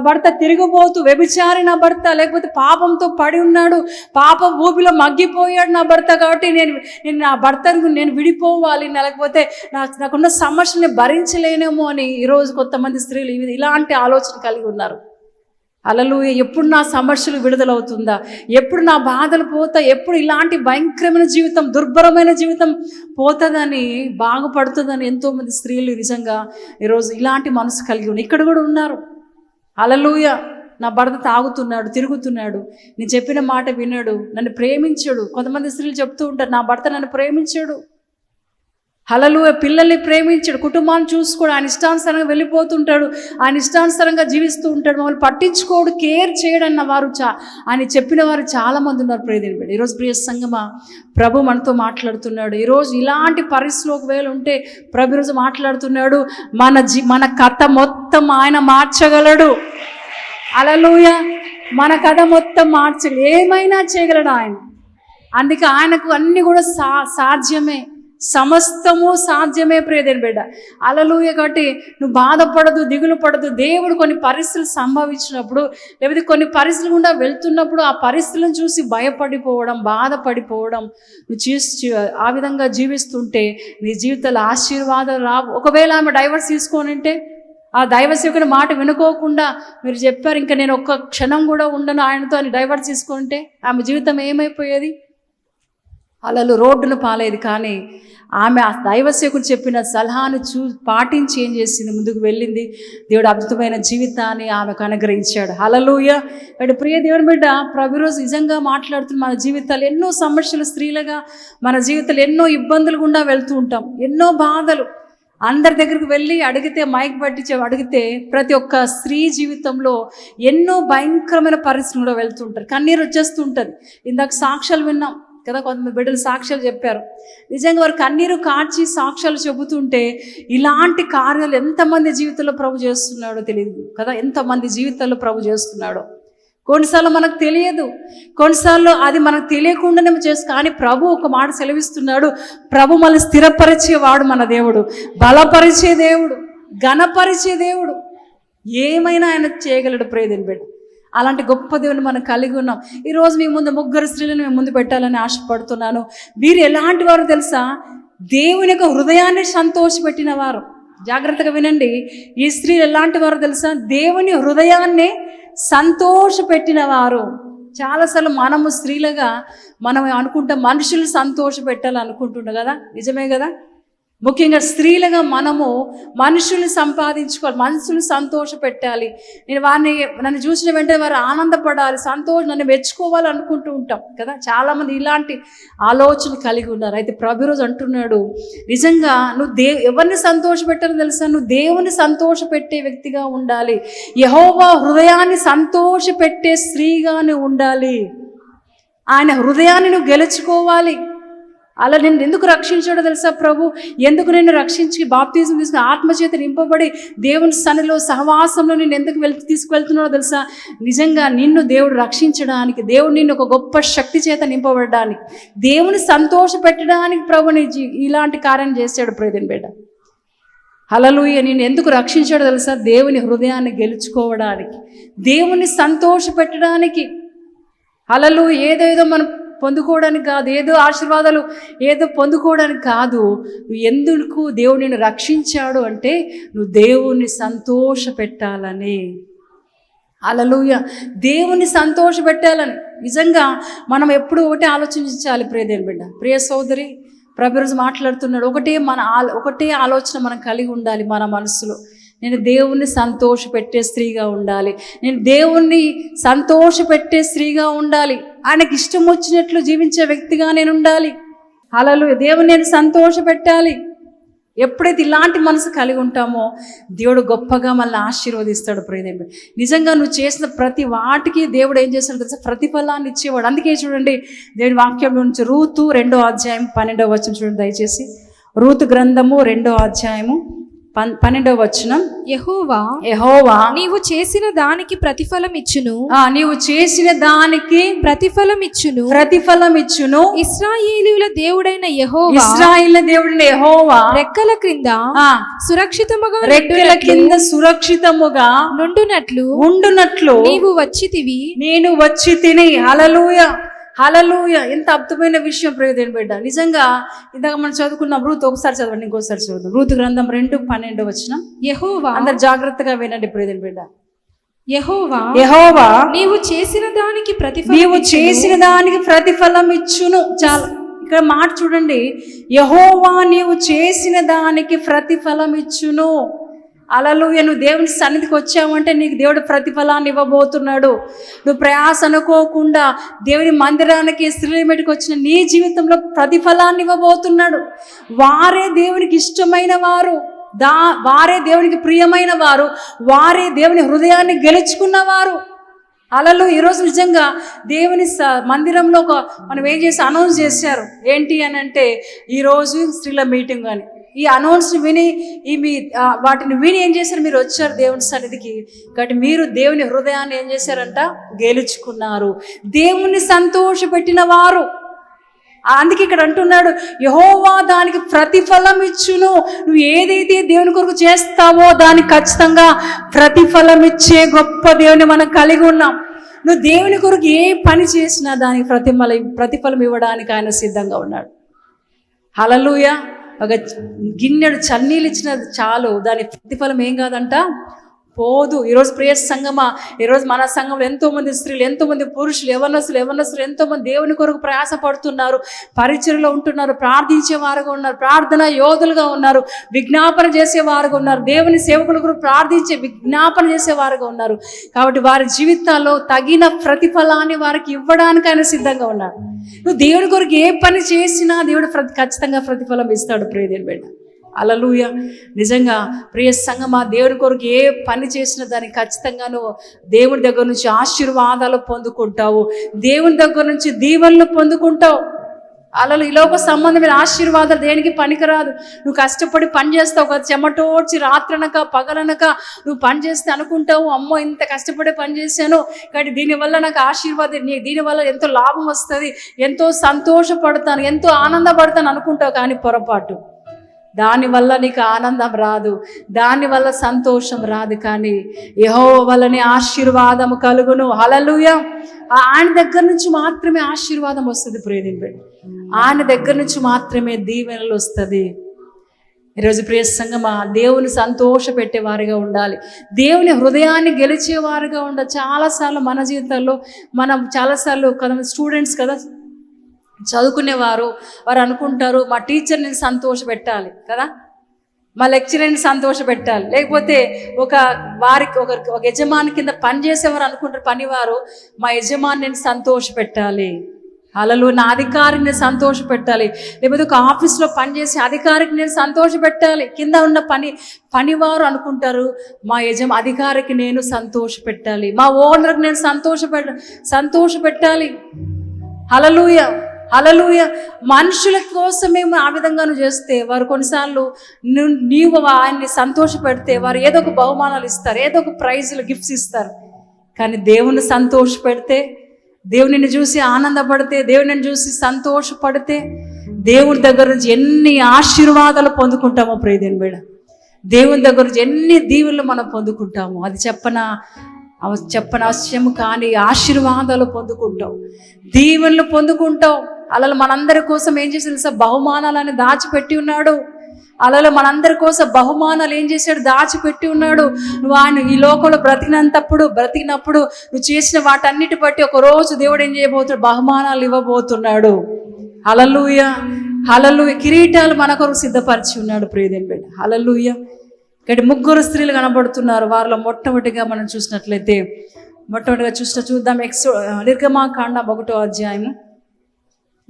నా భర్త తిరిగిపోతూ వ్యభిచారి నా భర్త లేకపోతే పాపంతో పడి ఉన్నాడు. పాప ఊపిలో మగ్గిపోయాడు నా భర్త కాబట్టి నేను నేను నా భర్తను నేను విడిపోవాలి? లేకపోతే నాకు నాకున్న సమస్యని భరించలేనేమో అని ఈరోజు కొంతమంది స్త్రీలు ఇలాంటి ఆలోచన కలిగి ఉన్నారు. అలలు ఎప్పుడు నా సమస్యలు విడుదలవుతుందా? ఎప్పుడు నా బాధలు పోతా ఎప్పుడు ఇలాంటి భయంకరమైన జీవితం దుర్భరమైన జీవితం పోతుందని బాగుపడుతుందని ఎంతోమంది స్త్రీలు నిజంగా ఈరోజు ఇలాంటి మనసు కలిగి ఉన్నారు. ఇక్కడ కూడా ఉన్నారు. అలలుయ నా భర్త తాగుతున్నాడు తిరుగుతున్నాడు. నేను చెప్పిన మాట విన్నాడు నన్ను ప్రేమించాడు. కొంతమంది స్త్రీలు చెప్తూ ఉంటారు నా భర్త నన్ను ప్రేమించాడు. హలలు పిల్లల్ని ప్రేమించాడు. కుటుంబాన్ని చూసుకోడు ఆయన ఇష్టానుసారంగా వెళ్ళిపోతుంటాడు. ఆయన ఇష్టానుసారంగా జీవిస్తూ ఉంటాడు. మమ్మల్ని పట్టించుకోడు కేర్ చేయడన్న వారు చా ఆయన చెప్పిన వారు చాలామంది ఉన్నారు ప్రియదేని బిడ్డ. ఈరోజు ప్రియ సంగమా ప్రభు మనతో మాట్లాడుతున్నాడు. ఈరోజు ఇలాంటి పరిస్థితులు ఒకవేళ ఉంటే ప్రభు ఈరోజు మాట్లాడుతున్నాడు. మన జీ మన కథ మొత్తం ఆయన మార్చగలడు. అలలుయ మన కథ మొత్తం మార్చగలడు. ఏమైనా చేయగలడు ఆయన. అందుకే ఆయనకు అన్నీ కూడా సా సాధ్యమే. సమస్తము సాధ్యమే ప్రియదేని బిడ్డ. అలలుయ కాబట్టి నువ్వు బాధపడదు దిగులు పడదు. దేవుడు కొన్ని పరిస్థితులు సంభవించినప్పుడు లేకపోతే కొన్ని పరిస్థితులు గుండా వెళ్తున్నప్పుడు ఆ పరిస్థితులను చూసి భయపడిపోవడం బాధపడిపోవడం నువ్వు చేసి ఆ విధంగా జీవిస్తుంటే నీ జీవితంలో ఆశీర్వాదాలు రా ఒకవేళ ఆమె డైవర్స్ తీసుకొని ఉంటే ఆ దైవ సేవకుని మాట వినుకోకుండా మీరు చెప్పారు ఇంకా నేను ఒక్క క్షణం కూడా ఉండను ఆయనతో అని డైవర్స్ తీసుకుంటే ఆమె జీవితం ఏమైపోయేది? అలలు రోడ్డును పాలేదు కానీ ఆమె ఆ దైవసేకుడు చెప్పిన సలహాను చూ పాటించి ఏం చేసింది? ముందుకు వెళ్ళింది. దేవుడు అద్భుతమైన జీవితాన్ని ఆమెకు అనుగ్రహించాడు. హలలుయ ఇక్కడ ప్రియ దేవుని బిడ్డ రోజు నిజంగా మాట్లాడుతున్న మన జీవితాలు ఎన్నో సమస్యలు స్త్రీలుగా మన జీవితాలు ఎన్నో ఇబ్బందులు గుండా వెళ్తూ ఉంటాం. ఎన్నో బాధలు. అందరి దగ్గరికి వెళ్ళి అడిగితే మైక్ పట్టించి అడిగితే ప్రతి ఒక్క స్త్రీ జీవితంలో ఎన్నో భయంకరమైన పరిస్థితులు కూడా వెళ్తుంటారు కన్నీరు వచ్చేస్తుంటుంది ఇందాక సాక్ష్యాలు విన్నాం. కదా కొంతమంది బిడ్డలు సాక్ష్యాలు చెప్పారు. నిజంగా వారు కన్నీరు కార్చి సాక్ష్యాలు చెబుతుంటే ఇలాంటి కార్యాలు ఎంతమంది జీవితంలో ప్రభు చేస్తున్నాడో తెలియదు కదా ఎంతమంది జీవితాల్లో ప్రభు చేస్తున్నాడో. కొన్నిసార్లు మనకు తెలియదు. కొన్నిసార్లు అది మనకు తెలియకుండానే చేసు కానీ ప్రభు ఒక మాట సెలవిస్తున్నాడు. ప్రభు మనల్ని స్థిరపరిచేవాడు మన దేవుడు బలపరిచే దేవుడు ఘనపరిచే దేవుడు. ఏమైనా ఆయన చేయగలడు ప్రేదని బిడ్డ. అలాంటి గొప్ప దేవుని మనం కలిగి ఉన్నాం. ఈరోజు మీ ముందు ముగ్గురు స్త్రీలను మేము ముందు పెట్టాలని ఆశపడుతున్నాను. వీరు ఎలాంటి వారు తెలుసా? దేవుని యొక్క హృదయాన్ని సంతోషపెట్టిన వారు. జాగ్రత్తగా వినండి. ఈ స్త్రీలు ఎలాంటి వారు తెలుసా? దేవుని హృదయాన్ని సంతోషపెట్టిన వారు. చాలాసార్లు మనము స్త్రీలుగా మనం అనుకుంటాం మనుషులు సంతోష పెట్టాలి కదా? నిజమే కదా? ముఖ్యంగా స్త్రీలుగా మనము మనుషుల్ని సంపాదించుకోవాలి మనుషుల్ని సంతోష పెట్టాలి నేను వారిని నన్ను చూసిన వెంటనే వారు ఆనందపడాలి సంతోషం నన్ను మెచ్చుకోవాలి అనుకుంటూ ఉంటాం కదా. చాలామంది ఇలాంటి ఆలోచన కలిగి ఉన్నారు. అయితే ప్రభు రోజు అంటున్నాడు నిజంగా నువ్వు దే ఎవరిని సంతోష పెట్టాలో తెలుసా? నువ్వు దేవుని సంతోష పెట్టే వ్యక్తిగా ఉండాలి. యహోవా హృదయాన్ని సంతోష పెట్టే స్త్రీగానే ఉండాలి. ఆయన హృదయాన్ని నువ్వు గెలుచుకోవాలి. అలా నేను ఎందుకు రక్షించాడో తెలుసా ప్రభు? ఎందుకు నేను రక్షించి బాప్తీజం తీసుకుని ఆత్మచేత నింపబడి దేవుని సన్నిలో సహవాసంలో నేను ఎందుకు వెళ్ తీసుకువెళ్తున్నాడో తెలుసా? నిజంగా నిన్ను దేవుడు రక్షించడానికి దేవుడు నిన్ను ఒక గొప్ప శక్తి చేత నింపబడడానికి దేవుని సంతోష పెట్టడానికి ప్రభు నీ ఇలాంటి కార్యం చేశాడు ప్రేదన్ బిడ్డ. హలలుయ నేను ఎందుకు రక్షించాడో తెలుసా? దేవుని హృదయాన్ని గెలుచుకోవడానికి దేవుని సంతోష పెట్టడానికి. అలలు ఏదేదో మనం పొందుకోవడానికి కాదు ఏదో ఆశీర్వాదాలు ఏదో పొందుకోవడానికి కాదు. నువ్వు ఎందుకు దేవుడు నిన్ను రక్షించాడు అంటే నువ్వు దేవుణ్ణి సంతోష పెట్టాలని అలలుయ దేవుని సంతోష పెట్టాలని నిజంగా మనం ఎప్పుడు ఒకటే ఆలోచించాలి ప్రియదేని బిడ్డ. ప్రియ సోదరి ప్రభు మాట్లాడుతున్నాడు. ఒకటే మన ఆ ఒకటే ఆలోచన మనం కలిగి ఉండాలి మన మనసులో. నేను దేవుణ్ణి సంతోషపెట్టే స్త్రీగా ఉండాలి. నేను దేవుణ్ణి సంతోషపెట్టే స్త్రీగా ఉండాలి. ఆయనకి ఇష్టం వచ్చినట్లు జీవించే వ్యక్తిగా నేను ఉండాలి. అలలు దేవుని నేను సంతోషపెట్టాలి. ఎప్పుడైతే ఇలాంటి మనసు కలిగి ఉంటామో దేవుడు గొప్పగా మళ్ళీ ఆశీర్వదిస్తాడు ప్రియదేవి. నిజంగా నువ్వు చేసిన ప్రతి వాటికి దేవుడు ఏం చేస్తాడు తెలుసా? ప్రతిఫలాన్ని ఇచ్చేవాడు. అందుకే చూడండి దేవుడి వాక్యం నుంచి రూతు రెండో అధ్యాయం పన్నెండవ వచ్చిన చూడండి దయచేసి. రూతు గ్రంథము రెండో అధ్యాయము పన్నెండవ వచనం. యెహోవా యెహోవా నీవు చేసిన దానికి ప్రతిఫలం ఇచ్చును. ఆ, నీవు చేసిన దానికి ప్రతిఫలం ఇచ్చును ప్రతిఫలం ఇచ్చును ఇస్రాయేలీయుల దేవుడైన యెహోవా ఇస్రాయిల్ దేవుడిని యెహోవా రెక్కల క్రింద సురక్షితముగా రెక్కల కింద సురక్షితముగా నుండునట్లు ఉండునట్లు నీవు వచ్చితివి. నేను వచ్చి తిని హలలుయ హలలుయ ఎంత అద్భుతమైన విషయం ప్రయోజనం బిడ్డ. నిజంగా ఇందాక మనం చదువుకున్న రూత్ ఒకసారి చదవండి ఇంకోసారి చదువుదాం రూతు గ్రంథం రెండు పన్నెండు వచ్చిన యెహోవా అందరు జాగ్రత్తగా వినండి ప్రయోజనం బిడ్డ. యెహోవా యెహోవా నీవు చేసిన దానికి ప్రతిఫలం నీవు చేసిన దానికి ప్రతిఫలం ఇచ్చును. చాలా. ఇక్కడ మాట చూడండి. యహోవా నీవు చేసిన దానికి ప్రతిఫలం ఇచ్చును. అలలు నువ్వు దేవుని సన్నిధికి వచ్చావంటే నీకు దేవుడు ప్రతిఫలాన్ని ఇవ్వబోతున్నాడు. నువ్వు ప్రయాస అనుకోకుండా దేవుని మందిరానికి స్త్రీలమెటికి వచ్చిన నీ జీవితంలో ప్రతిఫలాన్ని ఇవ్వబోతున్నాడు. వారే దేవునికి ఇష్టమైన వారు. దా వారే దేవునికి ప్రియమైన వారు. వారే దేవుని హృదయాన్ని గెలుచుకున్నవారు అలలు ఈరోజు నిజంగా దేవుని స- మందిరంలో ఒక మనం ఏం చేసి అనౌన్స్ చేశారు? ఏంటి అని అంటే ఈరోజు స్త్రీల మీటింగ్ అని. ఈ అనౌన్స్ విని ఈ మీ వాటిని విని ఏం చేశారు? మీరు వచ్చారు దేవుని సన్నిధికి. కాబట్టి మీరు దేవుని హృదయాన్ని ఏం చేశారంట? గెలుచుకున్నారు. దేవుణ్ణి సంతోషపెట్టిన వారు. అందుకే ఇక్కడ అంటున్నాడు యహోవా దానికి ప్రతిఫలం ఇచ్చును. నువ్వు ఏదైతే దేవుని కొరకు చేస్తావో దానికి ఖచ్చితంగా ప్రతిఫలం ఇచ్చే గొప్ప దేవుని మనం కలిగి ఉన్నాం. నువ్వు దేవుని కొరకు ఏ పని చేసినా దానికి ప్రతిఫల ప్రతిఫలం ఇవ్వడానికి ఆయన సిద్ధంగా ఉన్నాడు. హలలుయా ఒక గిన్నెడు చన్నీళ్ళు ఇచ్చినది చాలు. దాని ప్రతిఫలం ఏం కాదంట? పోదు. ఈరోజు ప్రియ సంగమా ఈరోజు మన సంఘంలో ఎంతోమంది స్త్రీలు ఎంతోమంది పురుషులు యవనస్తులు యవనస్తులు ఎంతోమంది దేవుని కొరకు ప్రయాస పడుతున్నారు పరిచయలో ఉంటున్నారు ప్రార్థించే వారుగా ఉన్నారు ప్రార్థన యోధులుగా ఉన్నారు విజ్ఞాపన చేసే వారుగా ఉన్నారు దేవుని సేవకుల కొరకు ప్రార్థించే విజ్ఞాపన చేసే వారుగా ఉన్నారు. కాబట్టి వారి జీవితాల్లో తగిన ప్రతిఫలాన్ని వారికి ఇవ్వడానికి ఆయన సిద్ధంగా ఉన్నాడు నువ్వు దేవుని కొరకు ఏ పని చేసినా దేవుడు ప్రతి ఖచ్చితంగా ప్రతిఫలం ఇస్తాడు ప్రియదేని బిడ్డ. అలలుయ. నిజంగా ప్రియ సంగమా దేవుని కొరకు ఏ పని చేసినా దానికి ఖచ్చితంగాను దేవుని దగ్గర నుంచి ఆశీర్వాదాలు పొందుకుంటావు. దేవుని దగ్గర నుంచి దీవెనలు పొందుకుంటావు. అలలు ఇలోక సంబంధమైన ఆశీర్వాదాలు దేనికి పనికిరాదు. నువ్వు కష్టపడి పని చేస్తావు కదా చెమటోడ్చి రాత్రనక పగలనక నువ్వు పని చేస్తే అనుకుంటావు అమ్మో ఇంత కష్టపడి పని చేశాను కానీ దీనివల్ల నాకు ఆశీర్వాదం నీ దీనివల్ల ఎంతో లాభం వస్తుంది ఎంతో సంతోషపడతాను ఎంతో ఆనందపడతాను అనుకుంటావు కానీ పొరపాటు. దానివల్ల నీకు ఆనందం రాదు దానివల్ల సంతోషం రాదు కానీ యహో వల్లనే ఆశీర్వాదము కలుగును. హలలుయ ఆయన దగ్గర నుంచి మాత్రమే ఆశీర్వాదం వస్తుంది ప్రియదింపి ఆయన దగ్గర నుంచి మాత్రమే దీవెనలు వస్తుంది. ఈరోజు ప్రియ సంగమా దేవుని సంతోష పెట్టేవారిగా ఉండాలి. దేవుని హృదయాన్ని గెలిచేవారుగా ఉండాలి చాలాసార్లు మన జీవితాల్లో మనం చాలాసార్లు కదా స్టూడెంట్స్ కదా చదువుకునేవారు వారు అనుకుంటారు మా టీచర్ని సంతోష పెట్టాలి కదా? మా లెక్చరర్ని సంతోష పెట్టాలి. లేకపోతే ఒక వారికి ఒక ఒక యజమాని కింద పని చేసేవారు అనుకుంటారు పనివారు మా యజమాని సంతోష పెట్టాలి. అలలు నా అధికారిని సంతోష పెట్టాలి. లేకపోతే ఒక ఆఫీస్లో పనిచేసే అధికారికి నేను సంతోష పెట్టాలి. కింద ఉన్న పని పనివారు అనుకుంటారు మా యజమ అధికారికి నేను సంతోష పెట్టాలి. మా ఓనర్కి నేను సంతోష పెట్ట సంతోష అలలుయ మనుషుల కోసమే ఆ విధంగా నువ్వు చేస్తే వారు కొన్నిసార్లు నీవు ఆయన్ని సంతోష పెడితే వారు ఏదో ఒక బహుమానాలు ఇస్తారు ఏదో ఒక ప్రైజులు గిఫ్ట్స్ ఇస్తారు. కానీ దేవుని సంతోష పెడితే దేవునిని చూసి ఆనందపడితే దేవునిని చూసి సంతోషపడితే దేవుని దగ్గర నుంచి ఎన్ని ఆశీర్వాదాలు పొందుకుంటామో ప్రియదేని బిడ దేవుని దగ్గర నుంచి ఎన్ని దీవులు మనం పొందుకుంటాము. అది చెప్పన? చెప్పనవసరం చెప్పనవశ్యము కానీ ఆశీర్వాదాలు పొందుకుంటాం దీవెనలు పొందుకుంటాం అలా మనందరి కోసం ఏం చేసి తెలుసా? బహుమానాలని దాచిపెట్టి ఉన్నాడు. అలలో మనందరి కోసం బహుమానాలు ఏం చేశాడు? దాచిపెట్టి ఉన్నాడు. నువ్వు ఆయన ఈ లోకంలో బ్రతికినంతప్పుడు బ్రతికినప్పుడు నువ్వు చేసిన వాటన్నిటి బట్టి ఒక రోజు దేవుడు ఏం చేయబోతున్నాడు? బహుమానాలు ఇవ్వబోతున్నాడు. అలలుయ హలలుయ కిరీటాలు మన కొరకు సిద్ధపరిచి ఉన్నాడు ప్రియదేని బిడ్డ. హలలుయ ఇక్కడ ముగ్గురు స్త్రీలు కనబడుతున్నారు. వారిలో మొట్టమొదటిగా మనం చూసినట్లయితే మొట్టమొదటిగా చూసిన చూద్దాం. ఎక్స్ నిర్గమాకాండం ఒకటో అధ్యాయము.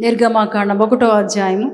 నిర్గమాకాండం ఒకటో అధ్యాయము.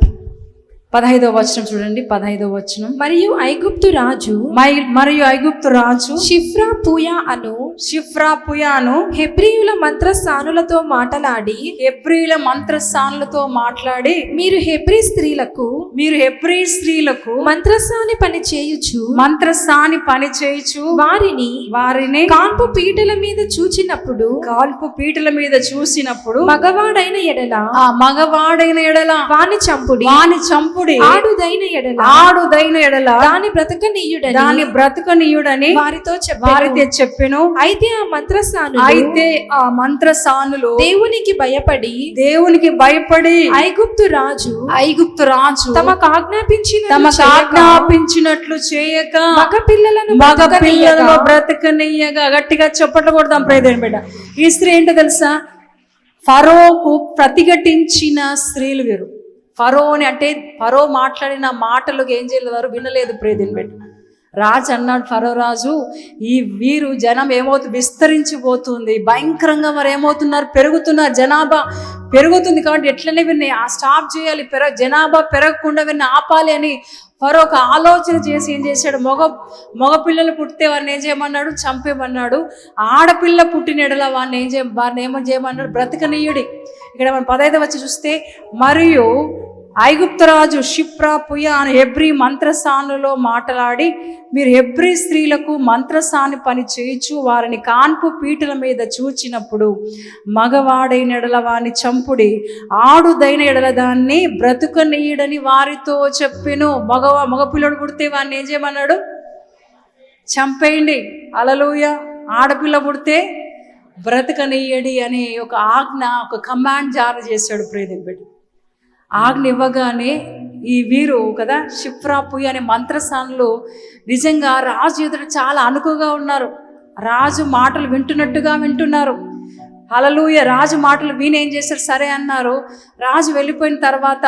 పదహైదవ వచనం చూడండి. పదహైదవ వచనం. మరియు ఐగుప్తు రాజు మరియు ఐగుప్తు రాజు షిఫ్రా పూయా అను షిఫ్రా పుయాను హెబ్రీయుల మంత్రస్థానులతో మాటలాడి హెబ్రీల మంత్రస్థానులతో మాట్లాడి మీరు హెబ్రీ స్త్రీలకు మీరు హెబ్రీ స్త్రీలకు మంత్రస్థాని పని చేయుచు మంత్రస్థాని పని చేయుచు వారిని వారిని కాన్పు పీటల మీద చూచినప్పుడు కాల్పు పీటల మీద చూసినప్పుడు మగవాడైన ఎడల ఆ మగవాడైన ఎడల వాని చంపుడి వాని చంపుడి. ఆడుదైన ఎడల ఆడుదైన ఎడల దాని బ్రతకనీయుడని దాని బ్రతుకనీయుడని వారితో వారితో చెప్పెను. అయితే ఆ మంత్రస్థానులు అయితే ఆ మంత్రసానులు దేవునికి భయపడి దేవునికి భయపడి ఐగుప్తు రాజు ఐగుప్తు రాజు తమకు ఆజ్ఞాపించిన తమకు ఆజ్ఞాపించినట్లు చేయక మగ పిల్లలను మగ పిల్లలను బ్రతకనీయగా గట్టిగా చప్పట్లు కొడదాం ప్రయోజనం బిడ్డ. ఈ స్త్రీ ఏంటో తెలుసా? ఫరోకు ప్రతిఘటించిన స్త్రీలు వీరు. ఫరోని అంటే ఫరో మాట్లాడిన మాటలకు ఏం చేయలేదు వారు వినలేదు ప్రేదిని బిడ్డ. రాజు అన్నాడు ఫరో రాజు ఈ వీరు జనం ఏమవుతుంది విస్తరించిపోతుంది. భయంకరంగా మరి ఏమవుతున్నారు? పెరుగుతున్నారు జనాభా. పెరుగుతుంది కాబట్టి ఎట్లనే వీరిని ఆ స్టాప్ చేయాలి పెరగ జనాభా పెరగకుండా వీరిని ఆపాలి అని ఫరో ఒక ఆలోచన చేసి ఏం చేశాడు? మగ మగ పిల్లలు పుట్టితే వారిని ఏం చేయమన్నాడు? చంపేమన్నాడు ఆడపిల్ల పుట్టినడల వారిని ఏం చేయ వారిని ఏమో చేయమన్నాడు? బ్రతకనీయుడి. ఇక్కడ మనం పదైదు వచ్చి చూస్తే మరియు ఐగుప్తరాజు షిప్రా పుయ అని హెబ్రి మంత్రస్థానులో మాట్లాడి మీరు హెబ్రి స్త్రీలకు మంత్రసాని పని చేయించు వారిని కాన్పు పీటల మీద చూచినప్పుడు మగవాడైన ఎడల చంపుడి ఆడుదైన ఎడల దాన్ని బ్రతుకనీయుడని వారితో చెప్పెను. మగ మగపిల్లడు పుడితే వాడిని ఏం చేయమన్నాడు? చంపేయండి. అలలుయ ఆడపిల్ల పుడితే బ్రతకనీయడి అనే ఒక ఆజ్ఞ ఒక కమాండ్ జారీ చేశాడు ప్రేదిని పెట్టి ఆజ్ఞ ఇవ్వగానే ఈ వీరు కదా షిఫ్రాపుయి అనే మంత్రస్థానంలో నిజంగా రాజు ఎదుట చాలా అనుకుగా ఉన్నారు. రాజు మాటలు వింటున్నట్టుగా వింటున్నారు. అలలుయ రాజు మాటలు ఏం చేశారు? సరే అన్నారు. రాజు వెళ్ళిపోయిన తర్వాత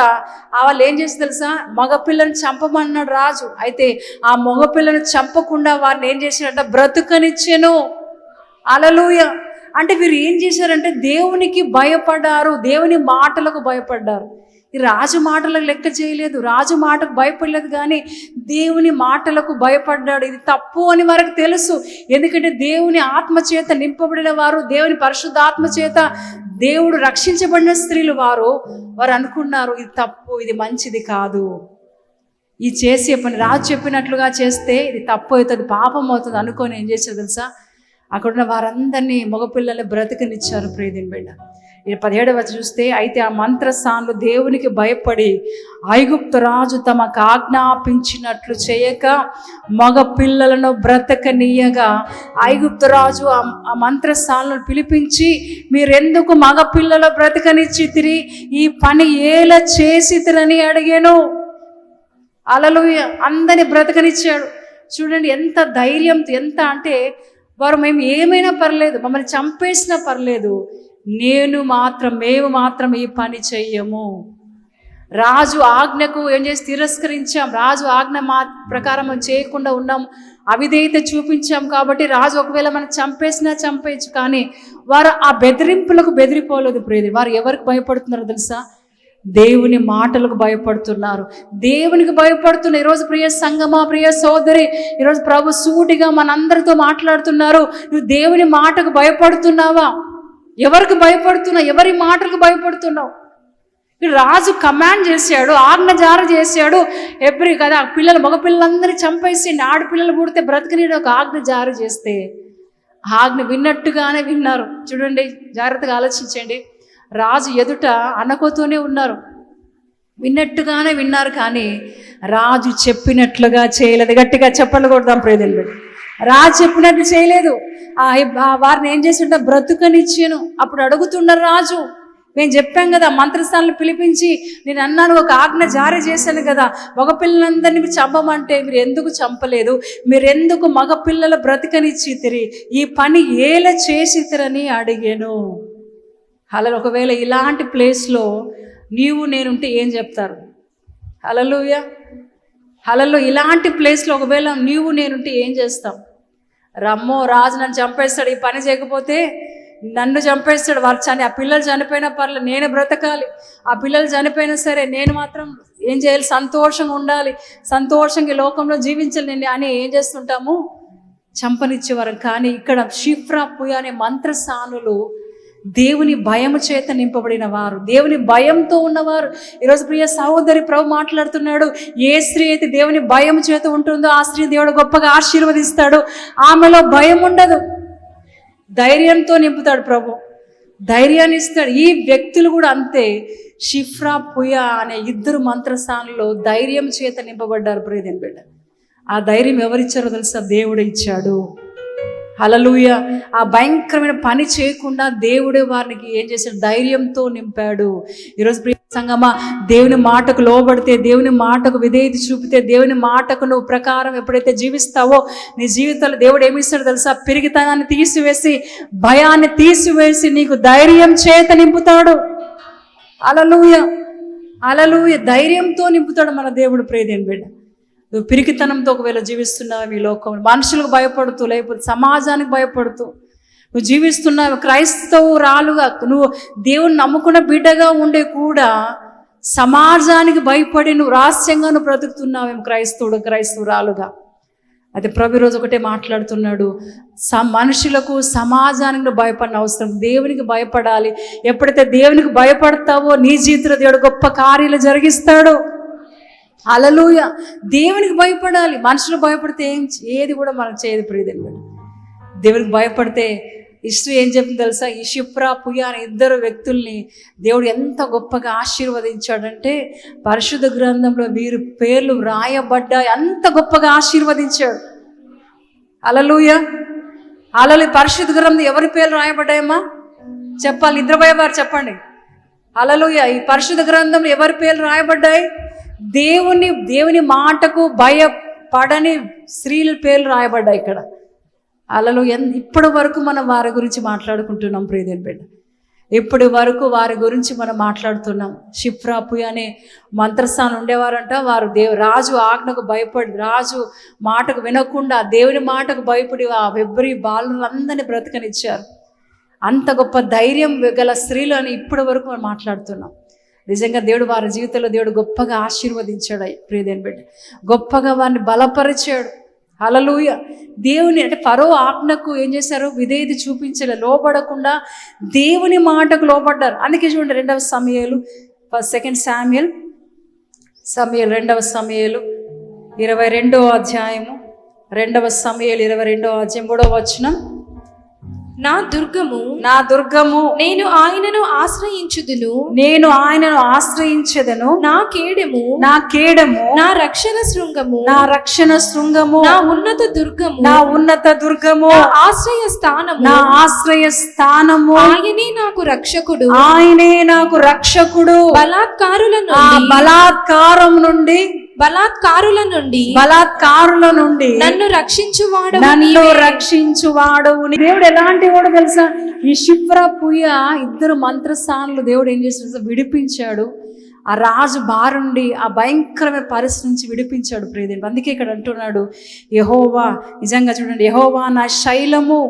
వాళ్ళు ఏం చేసి తెలుసా? మగపిల్లని చంపమన్నాడు రాజు. అయితే ఆ మగపిల్లను చంపకుండా వారిని ఏం చేశారంట? బ్రతుకనిచ్చాను. అలలుయ అంటే వీరు ఏం చేశారంటే దేవునికి భయపడ్డారు. దేవుని మాటలకు భయపడ్డారు. రాజు మాటలకు లెక్క చేయలేదు. రాజు మాటకు భయపడలేదు కానీ దేవుని మాటలకు భయపడ్డాడు. ఇది తప్పు అని వారికి తెలుసు. ఎందుకంటే దేవుని ఆత్మ చేత నింపబడిన వారు దేవుని పరిశుద్ధ ఆత్మ చేత దేవుడు రక్షించబడిన స్త్రీలు వారు వారు అనుకున్నారు ఇది తప్పు ఇది మంచిది కాదు. ఈ చేసే పని రాజు చెప్పినట్లుగా చేస్తే ఇది తప్పు అవుతుంది పాపం అవుతుంది అనుకొని ఏం చేశారు తెలుసా? అక్కడున్న వారందరినీ మగపిల్లల్ని బ్రతికనిచ్చారు ప్రేదిని బిడ్డ. పదిహేడవ చూస్తే అయితే ఆ మంత్రస్థాన్లు దేవునికి భయపడి ఐగుప్తు రాజు తమకు ఆజ్ఞాపించినట్లు చేయక మగ పిల్లలను బ్రతకనీయగా ఐగుప్తు రాజు ఆ ఆ పిలిపించి మీరెందుకు మగ పిల్లలు బ్రతకనిచ్చి తిరి? ఈ పని ఏలా చేసి తిరని అడిగాను. అలలు అందరిని బ్రతకనిచ్చాడు. చూడండి ఎంత ధైర్యం ఎంత అంటే వారు మేము ఏమైనా పర్లేదు మమ్మల్ని చంపేసినా పర్లేదు నేను మాత్రం మేము మాత్రం ఈ పని చెయ్యము. రాజు ఆజ్ఞకు ఏం చేసి తిరస్కరించాం. రాజు ఆజ్ఞ మా ప్రకారం చేయకుండా ఉన్నాం. అవిధేయత చూపించాం కాబట్టి రాజు ఒకవేళ మనం చంపేసినా చంపేయచ్చు కానీ వారు ఆ బెదిరింపులకు బెదిరిపోలేదు ప్రేది వారు ఎవరికి భయపడుతున్నారో తెలుసా? దేవుని మాటలకు భయపడుతున్నారు. దేవునికి భయపడుతున్న ఈరోజు ప్రియ సంగమా ప్రియ సోదరి ఈరోజు ప్రభు సూటిగా మనందరితో మాట్లాడుతున్నారు. నువ్వు దేవుని మాటకు భయపడుతున్నావా? ఎవరికి భయపడుతున్నావు? ఎవరి మాటలకు భయపడుతున్నావు? రాజు కమాండ్ చేశాడు ఆజ్ఞ జారు చేశాడు. ఎవ్రీ కదా పిల్లలు మగ పిల్లలందరినీ చంపేసి ఆడపిల్లలు పుడితే బ్రతకనీడు ఒక ఆజ్ఞ జారు చేస్తే ఆజ్ఞ విన్నట్టుగానే విన్నారు. చూడండి జాగ్రత్తగా ఆలోచించండి. రాజు ఎదుట అనకోతూనే ఉన్నారు. విన్నట్టుగానే విన్నారు కానీ రాజు చెప్పినట్లుగా చేయలేదు. గట్టిగా చెప్పలు కొడదాం ప్రేదలు రాజు చెప్పినట్టు చేయలేదు. ఆ వారిని ఏం చేసింటే బ్రతుకనిచ్చాను. అప్పుడు అడుగుతున్నారు రాజు మేము చెప్పాం కదా మంత్రస్థానాలు పిలిపించి నేను అన్నాను ఒక ఆజ్ఞ జారీ చేశాను కదా మగ పిల్లలందరినీ మీరు చంపమంటే మీరు ఎందుకు చంపలేదు? మీరు ఎందుకు మగ బ్రతకనిచ్చి తిరి ఈ పని ఏల చేసి తిరని అడిగాను. అలా ఒకవేళ ఇలాంటి ప్లేస్లో నీవు నేనుంటే ఏం చెప్తారు? హలలుయ హలలో ఇలాంటి ప్లేస్లో ఒకవేళ నీవు నేనుంటే ఏం చేస్తాం? రమ్మో రాజు నన్ను చంపేస్తాడు ఈ పని చేయకపోతే నన్ను చంపేస్తాడు వాళ్ళు చని ఆ పిల్లలు చనిపోయినా పర్లేదు నేను బ్రతకాలి. ఆ పిల్లలు చనిపోయినా సరే నేను మాత్రం ఏం చేయాలి? సంతోషంగా ఉండాలి. సంతోషంగా ఈ లోకంలో జీవించాలి నేను అని ఏం చేస్తుంటాము? చంపనిచ్చేవారు. కానీ ఇక్కడ షిఫ్రా పుయ అనే మంత్రసానులు దేవుని భయం చేత నింపబడిన వారు. దేవుని భయంతో ఉన్నవారు. ఈరోజు ప్రియ సహోదరి ప్రభు మాట్లాడుతున్నాడు. ఏ స్త్రీ అయితే దేవుని భయం చేత ఉంటుందో ఆ స్త్రీ దేవుడు గొప్పగా ఆశీర్వదిస్తాడు. ఆమెలో భయం ఉండదు. ధైర్యంతో నింపుతాడు ప్రభు. ధైర్యాన్ని ఇస్తాడు. ఈ వ్యక్తులు కూడా అంతే. షిఫ్రా పుయ అనే ఇద్దరు మంత్రస్థానంలో ధైర్యం చేత నింపబడ్డారు. ప్రియదేని బిడ్డ ఆ ధైర్యం ఎవరిచ్చారో తెలుసా? దేవుడు ఇచ్చాడు. హలలుయ ఆ భయంకరమైన పని చేయకుండా దేవుడే వారికి ఏం చేశాడు? ధైర్యంతో నింపాడు. ఈరోజు ప్రియ సంగమా దేవుని మాటకు లోబడితే దేవుని మాటకు విధేయత చూపితే దేవుని మాటకు నువ్వు ప్రకారం ఎప్పుడైతే జీవిస్తావో నీ జీవితంలో దేవుడు ఏమిస్తాడు తెలుసా? పిరిగితనాన్ని తీసివేసి భయాన్ని తీసివేసి నీకు ధైర్యం చేత నింపుతాడు. అలలుయ అలలుయ ధైర్యంతో నింపుతాడు మన దేవుడు ప్రేదేని బిడ్డ. నువ్వు పిరికితనంతో ఒకవేళ జీవిస్తున్నావు ఈ లోకం మనుషులకు భయపడుతూ లేకపోతే సమాజానికి భయపడుతూ నువ్వు జీవిస్తున్నావు క్రైస్తవురాలుగా నువ్వు దేవుని నమ్ముకున్న బిడ్డగా ఉండే కూడా సమాజానికి భయపడి నువ్వు రహస్యంగా నువ్వు బ్రతుకుతున్నావేమో క్రైస్తవుడు క్రైస్తవురాలుగా అయితే ప్రభు రోజు ఒకటే మాట్లాడుతున్నాడు. స మనుషులకు సమాజానికి నువ్వు భయపడిన అవసరం దేవునికి భయపడాలి. ఎప్పుడైతే దేవునికి భయపడతావో నీ జీవితంలో దేవుడు గొప్ప కార్యాలు జరిగిస్తాడు. అలలుయ దేవునికి భయపడాలి. మనుషులు భయపడితే ఏం ఏది కూడా మనం చేయదు ప్రియదేవుడు దేవునికి భయపడితే ఇష్టు ఏం చెప్పింది తెలుసా? ఈ షిప్రా పుయ్య అనే ఇద్దరు వ్యక్తుల్ని దేవుడు ఎంత గొప్పగా ఆశీర్వదించాడంటే పరిశుద్ధ గ్రంథంలో వీరి పేర్లు రాయబడ్డాయి అంత గొప్పగా ఆశీర్వదించాడు. అలలుయ అలలు పరిశుద్ధ గ్రంథం ఎవరి పేర్లు రాయబడ్డాయమ్మా చెప్పాలి. నిద్రపోయేవారు చెప్పండి. అలలుయ ఈ పరిశుద్ధ గ్రంథంలో ఎవరి పేర్లు రాయబడ్డాయి దేవుని దేవుని మాటకు భయపడని స్త్రీల పేర్లు రాయబడ్డాయి ఇక్కడ. అలలో ఎన్ ఇప్పటి వరకు మనం వారి గురించి మాట్లాడుకుంటున్నాం ప్రియదేవి బిడ్డ. ఇప్పటి వరకు వారి గురించి మనం మాట్లాడుతున్నాం. షిప్రాపు అనే మంత్రస్థానం ఉండేవారంట. వారు దేవు రాజు ఆజ్ఞకు భయపడి రాజు మాటకు వినకుండా దేవుని మాటకు భయపడి ఆ వెబ్బరి బాలులందరినీ బ్రతకనిచ్చారు. అంత గొప్ప ధైర్యం గల స్త్రీలు అని ఇప్పటి వరకు మనం మాట్లాడుతున్నాం. నిజంగా దేవుడు వారి జీవితంలో దేవుడు గొప్పగా ఆశీర్వదించాడు ప్రియదేని బిడ్డ గొప్పగా వారిని బలపరిచాడు. అలలుయ దేవుని అంటే ఫరో ఆజ్ఞకు ఏం చేశారు? విధేయత చూపించలే లోపడకుండా దేవుని మాటకు లోపడ్డారు అందుకే చూడండి రెండవ సమయాలు ఫస్ట్ సెకండ్ సామ్యల్ సమయాలు రెండవ సమయాలు ఇరవై రెండవ అధ్యాయము రెండవ సమయాలు ఇరవై రెండవ అధ్యాయం మూడవ వచనం. నా దుర్గము నా దుర్గము నేను ఆయనను ఆశ్రయించుదును. నేను ఆయనను ఆశ్రయించదను. నా కేడము నా కేడము నా రక్షణ శృంగము నా రక్షణ శృంగము నా ఉన్నత దుర్గము నా ఉన్నత దుర్గము ఆశ్రయ స్థానము నా ఆశ్రయ స్థానము ఆయనే నాకు రక్షకుడు ఆయనే నాకు రక్షకుడు. బలాత్కారుల బలాత్కారం నుండి బలాత్కారుల నుండి బలాత్కారుల నుండి నన్ను రక్షించువాడు నన్ను రక్షించువాడు దేవుడు ఎలాంటి వాడు తెలుసా? ఈ శిప్ర పుయ్య ఇద్దరు మంత్రస్థానులు దేవుడు ఏం చేశాడు తెలుసా? విడిపించాడు. ఆ రాజు బారుండి ఆ భయంకరమైన పరిస్థితి నుంచి విడిపించాడు ప్రియదేవుడు. అందుకే ఇక్కడ అంటున్నాడు యహోవా నిజంగా చూడండి యహోవా నా శైలము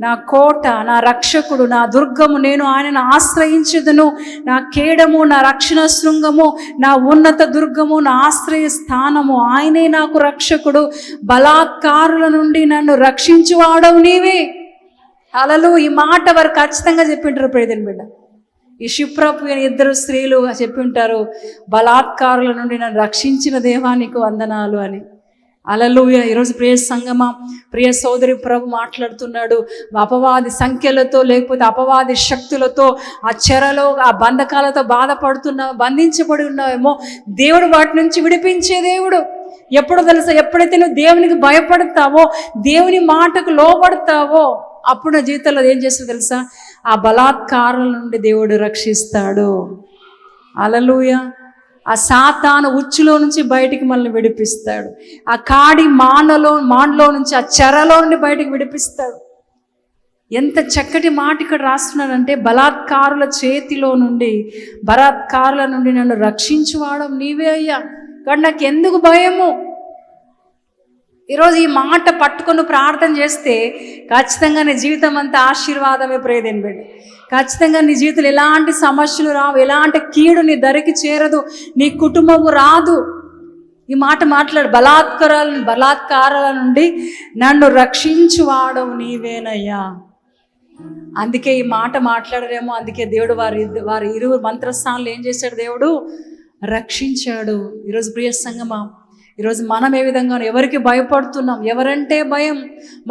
నా కోట నా రక్షకుడు నా దుర్గము నేను ఆయనను ఆశ్రయించదును. నా కేడము నా రక్షణ శృంగము నా ఉన్నత దుర్గము నా ఆశ్రయ స్థానము ఆయనే నాకు రక్షకుడు. బలాత్కారుల నుండి నన్ను రక్షించువాడవు నీవే. అలలు ఈ మాట వారు ఖచ్చితంగా చెప్పింటారు ప్రేదన్ బిడ్డ. ఈ శిప్రపు ఇద్దరు స్త్రీలు చెప్పి ఉంటారు బలాత్కారుల నుండి నన్ను రక్షించిన దేవానికి వందనాలు అని. అలలుయ. ఈరోజు ప్రియ సంగమ ప్రియ సోదరి ప్రభు మాట్లాడుతున్నాడు. అపవాది సంఖ్యలతో లేకపోతే అపవాది శక్తులతో ఆ చెరలో ఆ బంధకాలతో బాధపడుతున్నా బంధించబడి ఉన్నావేమో దేవుడు వాటి నుంచి విడిపించే దేవుడు. ఎప్పుడు తెలుసా? ఎప్పుడైతే నువ్వు దేవునికి భయపడతావో దేవుని మాటకు లోబడతావో అప్పుడు నా జీవితంలో ఏం చేస్తుంది తెలుసా? ఆ బలాత్కారుల నుండి దేవుడు రక్షిస్తాడు. అలలుయ. ఆ సాతాను ఉచ్చులో నుంచి బయటికి మనల్ని విడిపిస్తాడు. ఆ కాడి మానలో మానలో నుంచి ఆ చెరలో నుండి బయటికి విడిపిస్తాడు. ఎంత చక్కటి మాట ఇక్కడ రాస్తున్నానంటే బలాత్కారుల చేతిలో నుండి బలాత్కారుల నుండి నన్ను రక్షించువాడం నీవే అయ్యా. కానీ నాకు ఎందుకు భయము? ఈరోజు ఈ మాట పట్టుకొని ప్రార్థన చేస్తే ఖచ్చితంగా నీ జీవితం అంతా ఆశీర్వాదమే ప్రేదేని బిడ్డ ఖచ్చితంగా నీ జీవితంలో ఎలాంటి సమస్యలు రావు ఎలాంటి కీడు నీ ధరికి చేరదు నీ కుటుంబము రాదు. ఈ మాట మాట్లాడు బలాత్కారాల బలాత్కారాల నుండి నన్ను రక్షించువాడవు నీవేనయ్యా. అందుకే ఈ మాట మాట్లాడరేమో అందుకే దేవుడు వారి వారి ఇరు మంత్రస్థానంలో ఏం చేశాడు దేవుడు? రక్షించాడు. ఈరోజు ప్రియ సంగమా ఈరోజు మనం ఏ విధంగా ఎవరికి భయపడుతున్నాం? ఎవరంటే భయం?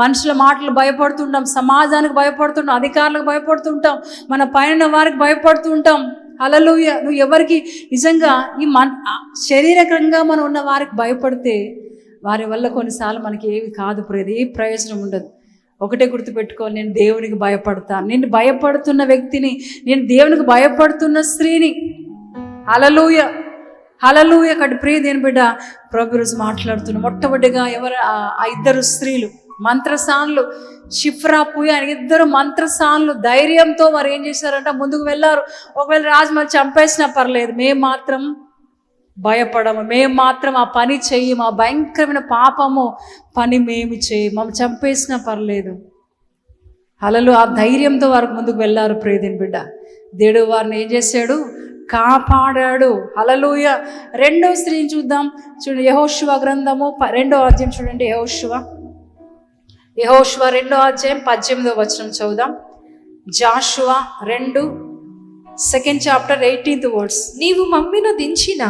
మనుషుల మాటలు భయపడుతుంటాం సమాజానికి భయపడుతుంటాం అధికారులకు భయపడుతుంటాం మన పైన వారికి భయపడుతుంటాం. అలలుయ నువ్వు ఎవరికి నిజంగా ఈ మన శరీరకంగా మనం ఉన్న వారికి భయపడితే వారి వల్ల కొన్నిసార్లు మనకి ఏమి కాదు ప్రేది ఏ ప్రయోజనం ఉండదు. ఒకటే గుర్తుపెట్టుకో నేను దేవునికి భయపడతాను నేను భయపడుతున్న వ్యక్తిని నేను దేవునికి భయపడుతున్న స్త్రీని. అలలుయ హలలుయ కటి ప్రియ దేని బిడ్డ? ప్రభు రోజు మాట్లాడుతున్న మొట్టమొదటిగా ఎవరు? ఆ- ఇద్దరు స్త్రీలు. మంత్రసాన్లు. షిఫ్రా పూయ అని ఇద్దరు మంత్రసాన్లు. ధైర్యంతో వారు ఏం చేశారంటే ముందుకు వెళ్ళారు. ఒకవేళ రాజు మనం చంపేసినా పర్లేదు. మేము మాత్రం భయపడము. మేము మాత్రం ఆ పని చెయ్యము. ఆ భయంకరమైన పాపము పని మేము చేయము మమ్మల్ని చంపేసినా పర్లేదు. అలలు ఆ ధైర్యంతో వారికి ముందుకు వెళ్ళారు ప్రేదిన్ బిడ్డ. దేవుడు వారిని ఏం చేశాడు? కాపాడాడు. హలలుయ రెండో స్త్రీని చూద్దాం. చూడండి యహోశివ గ్రంథము ప- రెండో అధ్యాయం చూడండి యహోశివ యహోశివ రెండో అధ్యాయం పద్దెనిమిదో వచనం చదువుదాం. జాషువా రెండు సెకండ్ చాప్టర్ ఎయిటీన్త్ వర్డ్స్ నీవు మమ్మిను దించిన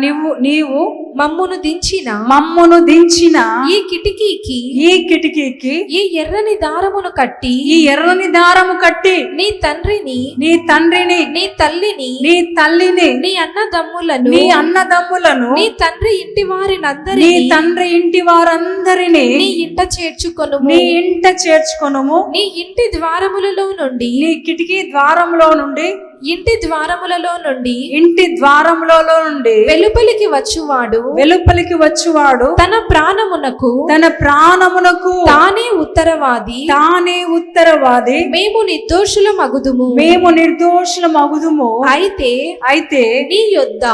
నీవు నీవు మమ్మును దించిన మమ్మును దించిన ఈ కిటికీకి ఈ కిటికీకి ఈ ఎర్రని దారమును కట్టి ఈ ఎర్రని దారము కట్టి నీ తండ్రిని నీ తండ్రిని నీ తల్లిని నీ తల్లిని నీ అన్నదమ్ములను నీ అన్నదమ్ములను నీ తండ్రి ఇంటి నీ వారినందరినీ తండ్రి ఇంటి వారందరినీ నీ ఇంట చేర్చుకొను నీ ఇంట చేర్చుకొనుము. నీ ఇంటి ద్వారములలో నుండి నీ కిటికీ ద్వారంలో నుండి ఇంటి ద్వారములలో నుండి ఇంటి ద్వారములలో నుండి వెలుపలికి వచ్చువాడు వెలుపలికి వచ్చువాడు తన ప్రాణమునకు తన ప్రాణమునకు తానే ఉత్తరవాది. తానే ఉత్తరవాది. మేము నిర్దోషుల మగుదుము మేము నిర్దోషుల మగుదుము అయితే అయితే నీ యొద్ద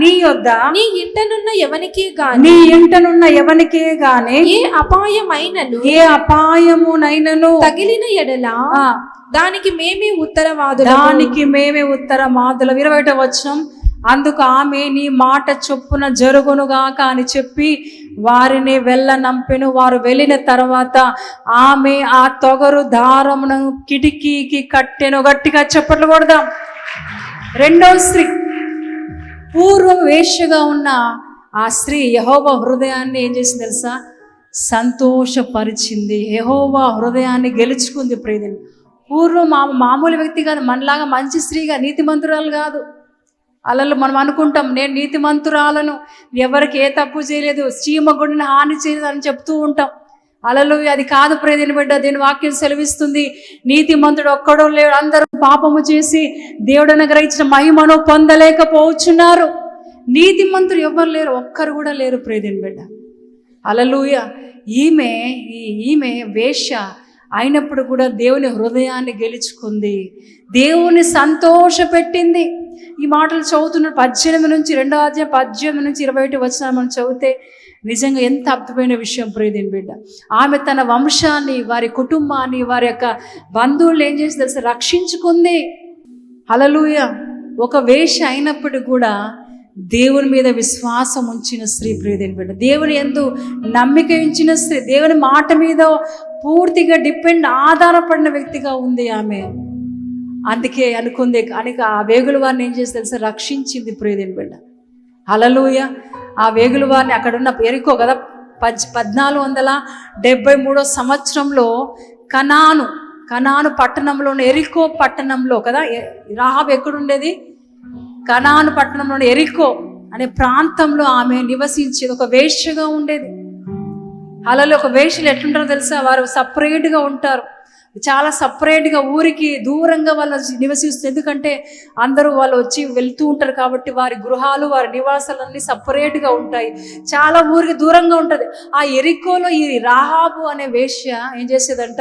నీ యొద్ద నీ ఇంటనున్న ఎవనికి గాని నీ ఇంటనున్న ఎవనికే గాని ఏ అపాయమైనను ఏ అపాయమునైనను తగిలిన ఎడల దానికి మేమే ఉత్తరవాదు దానికి మేమే ఉత్తర మాదుల ఇరవై వచనం. అందుకు ఆమె నీ మాట చొప్పున జరుగునుగాక అని చెప్పి వారిని వెళ్ళ నంపెను. వారు వెళ్ళిన తర్వాత ఆమె ఆ తొగరు దారమును కిటికీకి కట్టెను. గట్టిగా చెప్పట్లు కొడదాం. రెండవ స్త్రీ. పూర్వం వేష్యగా ఉన్న ఆ స్త్రీ యహోవ హృదయాన్ని ఏం చేసింది తెలుసా? సంతోషపరిచింది. యహోవా హృదయాన్ని గెలుచుకుంది ప్రియదని పూర్వం మా మామూలు వ్యక్తి కాదు మనలాగా మంచి స్త్రీగా నీతిమంతురాలు కాదు. అలలు మనం అనుకుంటాం నేను నీతిమంతురాలను ఎవరికి ఏ తప్పు చేయలేదు చీమ గుడిని హాని చేయలేదు అని చెప్తూ ఉంటాం. అలలు అది కాదు ప్రేదిని బిడ్డ దీని వాక్యం సెలవిస్తుంది. నీతిమంతుడు ఒక్కడో లేడు అందరూ పాపము చేసి దేవుడు అనుగ్రహించిన మహిమను పొందలేకపోవచ్చున్నారు. నీతిమంతుడు ఎవరు లేరు ఒక్కరు కూడా లేరు ప్రేదిని బిడ్డ. అలలుయ ఈమె ఈ ఈమె వేష్య అయినప్పుడు కూడా దేవుని హృదయాన్ని గెలుచుకుంది. దేవుని సంతోషపెట్టింది ఈ మాటలు చదువుతున్న పద్దెనిమిది నుంచి రెండో అధ్యాయం పద్దెనిమిది నుంచి ఇరవై ఒకటి వచ్చిన మనం చదివితే నిజంగా ఎంత అర్థమైన విషయం ప్రియదిని బిడ్డ. ఆమె తన వంశాన్ని వారి కుటుంబాన్ని వారి యొక్క బంధువులు ఏం చేసి తెలుసు? రక్షించుకుంది. హలలుయ ఒక వేష అయినప్పుడు కూడా దేవుని మీద విశ్వాసం ఉంచిన స్త్రీ ప్రియదేని బిడ్డ. దేవుని ఎందు నమ్మిక ఉంచిన స్త్రీ దేవుని మాట మీద పూర్తిగా డిపెండ్ ఆధారపడిన వ్యక్తిగా ఉంది ఆమె. అందుకే అనుకుంది కానీ ఆ వేగుల వారిని ఏం చేసి తెలుసా? రక్షించింది ప్రియదేని బిడ్డ. అలలోయ ఆ వేగుల వారిని అక్కడ ఉన్న ఎరుకో కదా పద్ పద్నాలుగు వందల డెబ్బై మూడో సంవత్సరంలో కనాను కనాను పట్టణంలో ఎరికో పట్టణంలో కదా ఎ- రాహాబ్ ఎక్కడుండేది? కనాను పట్టణంలోని ఎరికో అనే ప్రాంతంలో ఆమె నివసించేది ఒక వేష్యగా ఉండేది. అలలో ఒక వేషలు ఎట్లుంటారో తెలుసా? వారు సపరేట్గా ఉంటారు. చాలా సపరేట్గా ఊరికి దూరంగా వాళ్ళు నివసిస్తుంది ఎందుకంటే అందరూ వాళ్ళు వచ్చి వెళ్తూ ఉంటారు కాబట్టి వారి గృహాలు వారి నివాసాలన్నీ సపరేట్గా ఉంటాయి. చాలా ఊరికి దూరంగా ఉంటుంది. ఆ ఎరికోలో ఈ రాహాబు అనే వేష్య ఏం చేసేదంట?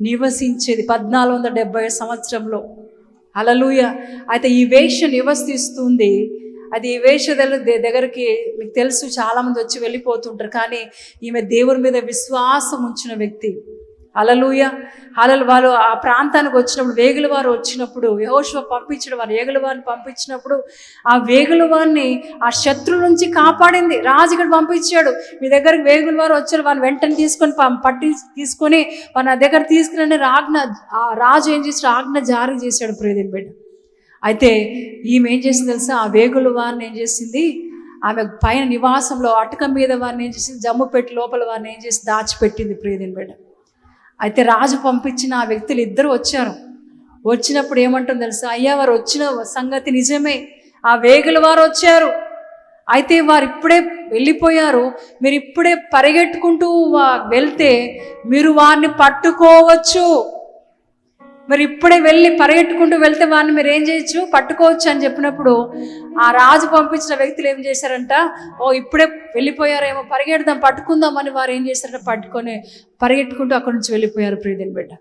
నివసించేది పద్నాలుగు వందల డెబ్బై సంవత్సరంలో. అలలుయ. అయితే ఈ వేష్య నివసిస్తుంది అది ఈ దగ్గరికి మీకు తెలుసు చాలామంది వచ్చి వెళ్ళిపోతుంటారు. కానీ ఈమె దేవుని మీద విశ్వాసం ఉంచిన వ్యక్తి. అలలుయ అలలు వాళ్ళు ఆ ప్రాంతానికి వచ్చినప్పుడు వేగుల వారు వచ్చినప్పుడు యహోశివ పంపించడం వారు వేగుల వారిని పంపించినప్పుడు ఆ వేగుల వారిని ఆ శత్రు నుంచి కాపాడింది. రాజు ఇక్కడ పంపించాడు. మీ దగ్గరికి వేగుల వారు వచ్చారు. వారిని వెంటనే తీసుకొని పం- పట్టి తీసుకొని వారి నా దగ్గర తీసుకురండి రాజ్ఞ ఆ రాజు ఏం చేశాడు? ఆజ్ఞ జారీ చేశాడు ప్రియదిన బిడ్డ. అయితే ఈమె ఏం చేసింది తెలుసా? ఆ వేగుల వారిని ఏం చేసింది? ఆమె పైన నివాసంలో అటక మీద వారిని ఏం చేసింది? జమ్ము పెట్టి లోపల వారిని ఏం చేసి దాచిపెట్టింది ప్రియదిని బిడ్డ. అయితే రాజు పంపించిన ఆ వ్యక్తులు ఇద్దరు వచ్చారు. వచ్చినప్పుడు ఏమంటుంది తెలుసా? అయ్యా వారు వచ్చిన సంగతి నిజమే. ఆ వేగుల వారు వచ్చారు. అయితే వారు ఇప్పుడే వెళ్ళిపోయారు. మీరు ఇప్పుడే పరిగెట్టుకుంటూ వెళ్తే మీరు వారిని పట్టుకోవచ్చు. మరి ఇప్పుడే వెళ్ళి పరిగెట్టుకుంటూ వెళ్తే వాడిని మీరు ఏం చేయొచ్చు? పట్టుకోవచ్చు అని చెప్పినప్పుడు ఆ రాజు పంపించిన వ్యక్తులు ఏం చేశారంట? ఓ ఇప్పుడే వెళ్ళిపోయారేమో పరిగెడదాం పట్టుకుందాం అని వారు ఏం చేశారంట? పట్టుకొని పరిగెట్టుకుంటూ అక్కడి నుంచి వెళ్ళిపోయారు ప్రియదిని బిడ్డ.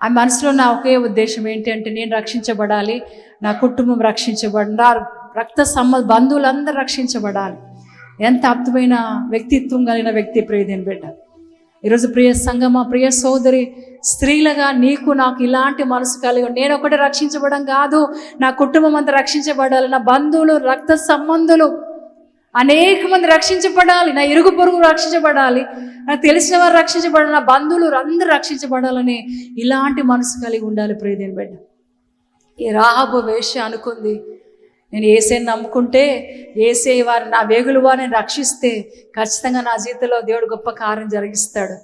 ఆ మనసులో నా ఒకే ఉద్దేశం ఏంటి అంటే నేను రక్షించబడాలి నా కుటుంబం రక్షించబడి నా రక్త సంబ బంధువులందరూ రక్షించబడాలి. ఎంత అద్భుతమైన వ్యక్తిత్వం కలిగిన వ్యక్తి ప్రియదేని బిడ్డ. ఈరోజు ప్రియ సంగమ ప్రియ సోదరి స్త్రీలుగా నీకు నాకు ఇలాంటి మనసు కలిగి నేను ఒకటి రక్షించబడం కాదు. నా కుటుంబం అంతా రక్షించబడాలి. నా బంధువులు రక్త సంబంధులు అనేక మంది రక్షించబడాలి. నా ఇరుగు పొరుగు రక్షించబడాలి. నాకు తెలిసిన వారు రక్షించబడాలి. నా బంధువులు అందరూ రక్షించబడాలని ఇలాంటి మనసు కలిగి ఉండాలి ప్రియదేని బిడ్డ. ఈ రాహబు వేష అనుకుంది నేను ఏసేని నమ్ముకుంటే ఏసే వారిని నా వేగులు వారిని రక్షిస్తే ఖచ్చితంగా నా జీవితంలో దేవుడు గొప్ప కార్యం జరిగిస్తాడు.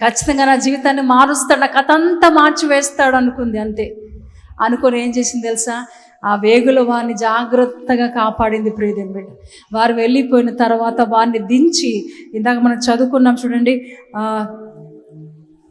ఖచ్చితంగా నా జీవితాన్ని మారుస్తాడు. నా కథ అంతా మార్చి వేస్తాడు అనుకుంది అంతే. అనుకొని ఏం చేసింది తెలుసా? ఆ వేగుల వారిని జాగ్రత్తగా కాపాడింది ప్రియదేం బిడ్డ. వారు వెళ్ళిపోయిన తర్వాత వారిని దించి ఇందాక మనం చదువుకున్నాం చూడండి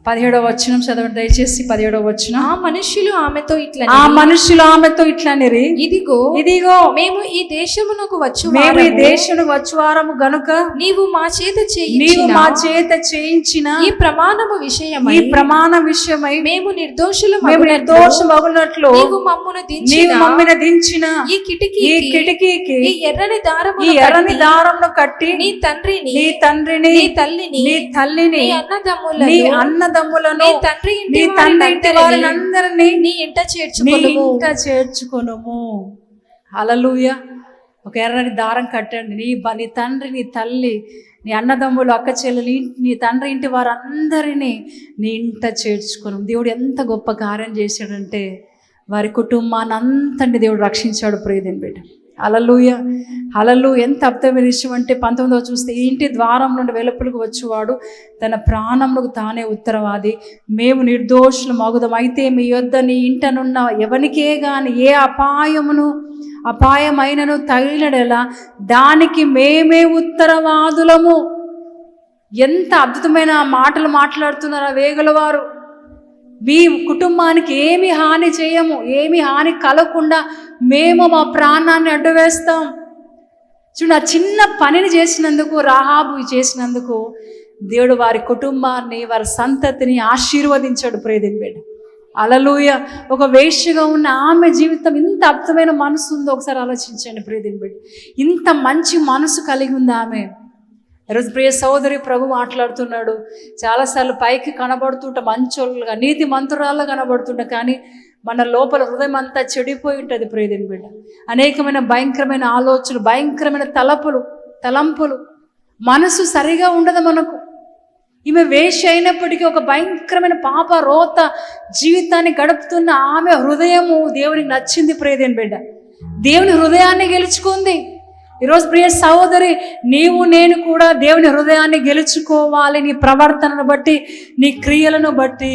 పదిహేడవ వచనం చదవండి దయచేసి పదిహేడవ వచనం. ఆ మనుష్యులు ఆమెతో ఇట్లా ఆ మనుషులు ఆమెతో ఇట్లనిరి. ఇదిగో ఇదిగో మేము ఈ దేశమునకు వచ్చు మేము ఈ దేశం వచ్చువారము గనుక నీవు మా చేత నీవు మా చేత చేయించిన ఈ ప్రమాణము విషయమై ఈ ప్రమాణ విషయమై మేము నిర్దోషులు మేము నిర్దోషమగునట్లు నీవు మమ్మును నీవు దించిన మమ్మిన దించిన ఈ కిటికీ ఈ కిటికీకి ఈ ఎర్రని దారము ఈ ఎర్రని దారంను కట్టి నీ తండ్రిని నీ తండ్రిని నీ తల్లిని నీ తల్లిని నీ అన్నదమ్ములను నీ అన్నదమ్ములను తండ్రి నీ ఇంటి తండ్రి నీ ఇంట చేర్చుకొనుము. ఇంట చేర్చుకొనుము. హలలుయ ఒక ఎర్రని దారం కట్టండి. నీ నీ తండ్రి నీ తల్లి నీ అన్నదమ్ములు అక్క చెల్లెలు నీ- నీ తండ్రి ఇంటి వారందరినీ నీ ఇంట చేర్చుకొను దేవుడు ఎంత గొప్ప కార్యం చేశాడంటే వారి కుటుంబాన్ని అంతటి దేవుడు రక్షించాడు ప్రియదేని బిడ్డ. అలలుయ అలలు ఎంత అర్థమైన విషయం అంటే పంతొమ్మిదవ చూస్తే ఇంటి ద్వారం నుండి వెలుపలకు వచ్చేవాడు తన ప్రాణములకు తానే ఉత్తరవాది. మేము నిర్దోషులు మగుదం అయితే మీ యొద్ద నీ ఇంటనున్న ఎవనికే గాని ఏ అపాయమును అపాయమైనను తగిలినడెలా దానికి మేమే ఉత్తరవాదులము. ఎంత అద్భుతమైన మాటలు మాట్లాడుతున్నారు ఆ వేగుల వారు మీ కుటుంబానికి ఏమి హాని చేయము ఏమి హాని కలగకుండా మేము మా ప్రాణాన్ని అడ్డువేస్తాం. చూడు ఆ చిన్న పనిని చేసినందుకు రాహాబు చేసినందుకు దేవుడు వారి కుటుంబాన్ని వారి సంతతిని ఆశీర్వదించాడు ప్రేదిన్ బిడ్డ అలలుయ ఒక వేష్యగా ఉన్న ఆమె జీవితం ఇంత అద్భుతమైన మనసు ఉందో ఒకసారి ఆలోచించండి ప్రేదిన్ బిడ్డ ఇంత మంచి మనసు కలిగి ఉంది ఆమె. ఈరోజు ప్రియ సోదరి ప్రభు మాట్లాడుతున్నాడు. చాలాసార్లు పైకి కనబడుతుంట మంచోళ్ళుగా నీతి మంతురాల్లో కనబడుతుంట కానీ మన లోపల హృదయం అంతా చెడిపోయి ఉంటుంది ప్రియదిని బిడ్డ. అనేకమైన భయంకరమైన ఆలోచనలు భయంకరమైన తలపులు తలంపులు మనసు సరిగా ఉండదు మనకు. ఈమె వేష అయినప్పటికీ ఒక భయంకరమైన పాప రోత జీవితాన్ని గడుపుతున్న ఆమె హృదయము దేవునికి నచ్చింది ప్రియదేని బిడ్డ. దేవుని హృదయాన్ని గెలుచుకుంది. ఈరోజు ప్రియ సహోదరి నీవు నేను కూడా దేవుని హృదయాన్ని గెలుచుకోవాలి నీ ప్రవర్తనను బట్టి నీ క్రియలను బట్టి